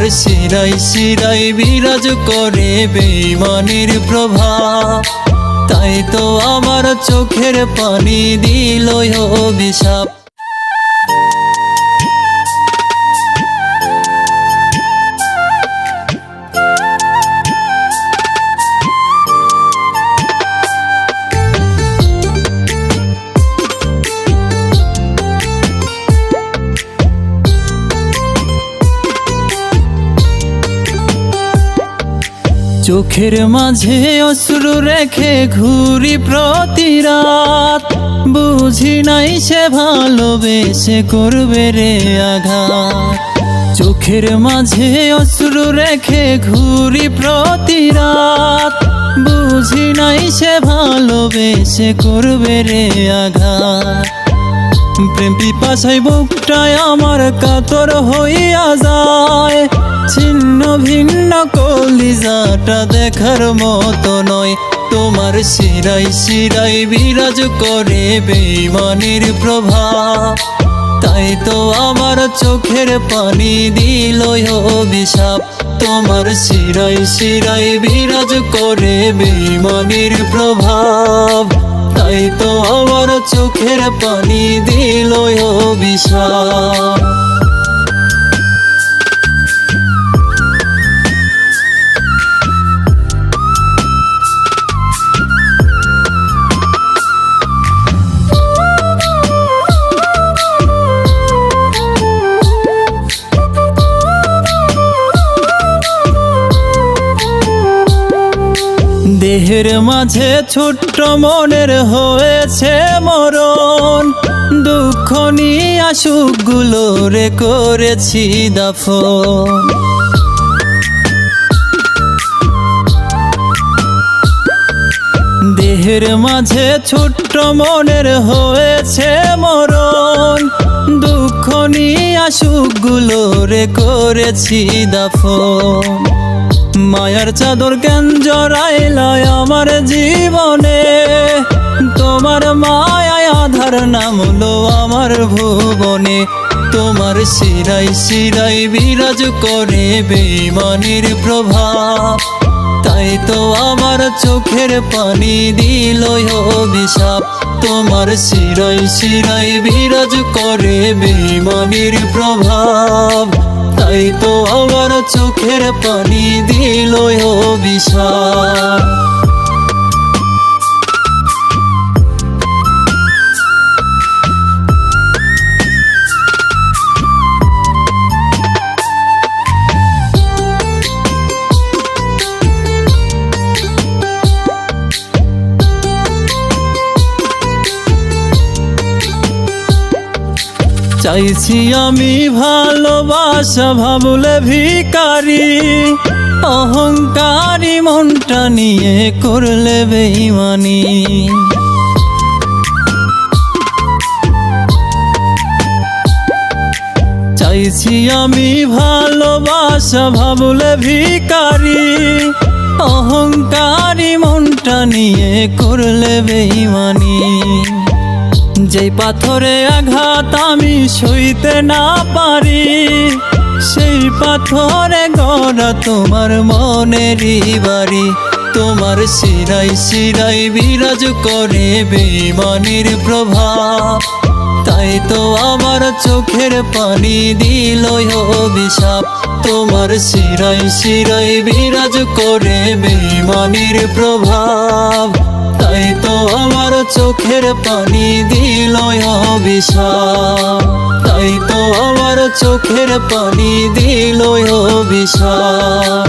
তোমার শিরাই শিরাই বিরাজ করে বেমানের প্রভাব তাই তো আমার চোখের পানি দিল অভিশাপ। চোখের মাঝে অশ্রু রেখে ঘুরি প্রতি রাত। বুঝি নাই সে ভালোবেসে করবে রে আঘাত। চোখের মাঝে অশ্রু রেখে ঘুরি প্রতি রাত। বুঝি নাই সে ভালোবেসে করবে রে আঘাত। প্রেম পিপাসায় বুকটায় আমার কাতর হইয়া যায়। ছিন্ন ভিন্ন কলিজাটা দেখার মতো নয়। তোমার শিরাই শিরাই বিরাজ করে বেইমানের প্রভাব তাই তো আমার চোখের পানি দিল অভিশাপ। তোমার শিরাই শিরাই বিরাজ করে বেইমানের প্রভাব। তাই তো আমার চোখের পানি দিল অভিশাপ। দেহের মাঝে ছোট্ট মনের হয়েছে মরণ। দুঃখ নিয়ে সুখগুলো রে করেছি দাফন। দেহের মাঝে ছোট্ট মনের হয়েছে মরণ। দুঃখ নিয়ে সুখগুলো রে করেছি দাফন। মায়ার চাদর কেন জড়াইলায় আমার জীবনে? তোমার মায়ায় আধার নামলো আমার ভুবনে। তোমার শিরাই শিরাই বিরাজ করে বেইমানের প্রভাব। তাই তো আমার চোখের পানি দিল অভিশাপ। তোমার শিরাই শিরাই বিরাজ করে বেইমানের প্রভাব। চোখের পানি দিল অভিশাপ চাইছি আমি ভালোবাসা, ভাবলে ভিকারি অহংকারী মনটা নিয়ে করলে বেইমানি। চাইছি আমি ভালোবাসা, ভাবলে ভিকারি অহংকারী মনটা নিয়ে করলে বেইমানি। যেই পাথরে আঘাত আমি সইতে না পারি, সেই পাথরে গড়া তোমার মনেরই বাড়ি। তোমার শিরাই শিরাই বিরাজ করে বেমানির প্রভাব। তাই তো আমার চোখের পানি দিল অভিশাপ। তোমার শিরাই শিরাই বিরাজ করে বেমানির প্রভাব। তাই তো আমার চোখের পানি দিল অভিশাপ তাই তো আমার চোখের পানি দিল অভিশাপ